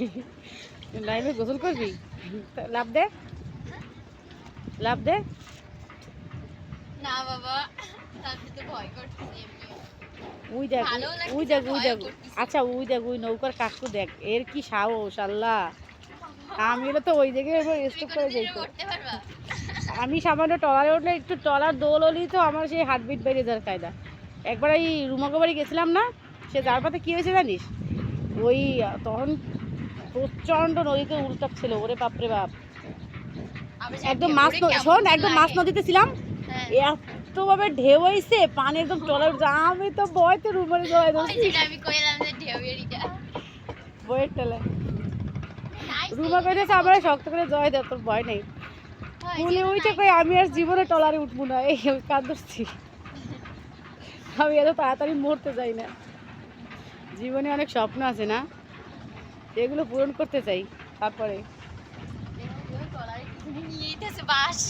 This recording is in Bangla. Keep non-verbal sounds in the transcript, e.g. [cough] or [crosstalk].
[laughs] লাইভে গোসল করবি? লাভ দে। লাভ দে। না বাবা ভয় উই দেখ উই দেখ উই দেখ। আচ্ছা উই দেখ উই নৌকার কাকু দেখ এর কি সাহস আল্লাহ। আমি তো ওই জায়গায় স্টপ করে আমি সামান্য টলারে উঠলে একটু টলার দোল হলেই তো আমার সেই হার্টবিট বেড়ে যাওয়ার কায়দা। একবার এই রুমাকে বাড়ি গেছিলাম না সে যার পাতে কী হয়েছে জানিস? ওই তখন প্রচণ্ড নদীতে উল্টাচ্ছিল ওরে বাপরে বাপ। একদম মাছ শোন একদম মাছ নদীতে ছিলাম। হ্যাঁ। এতভাবে ঢেউ হয়েছে পানি একদম টলার আমি তো বয়তে রুমারে জয় বয়ের টেলে রুমা কইতেছে আমার শক্ত করে জয় দেয় তোর ভয় নেই। উনি ওইটা কই আমি আর জীবনে টলারে উঠবো না। এই কাঁদছি আমি এত তাড়াতাড়ি মরতে চাই না। জীবনে অনেক স্বপ্ন আছে না? এগুলো পূরণ করতে চাই তারপরে। বাস।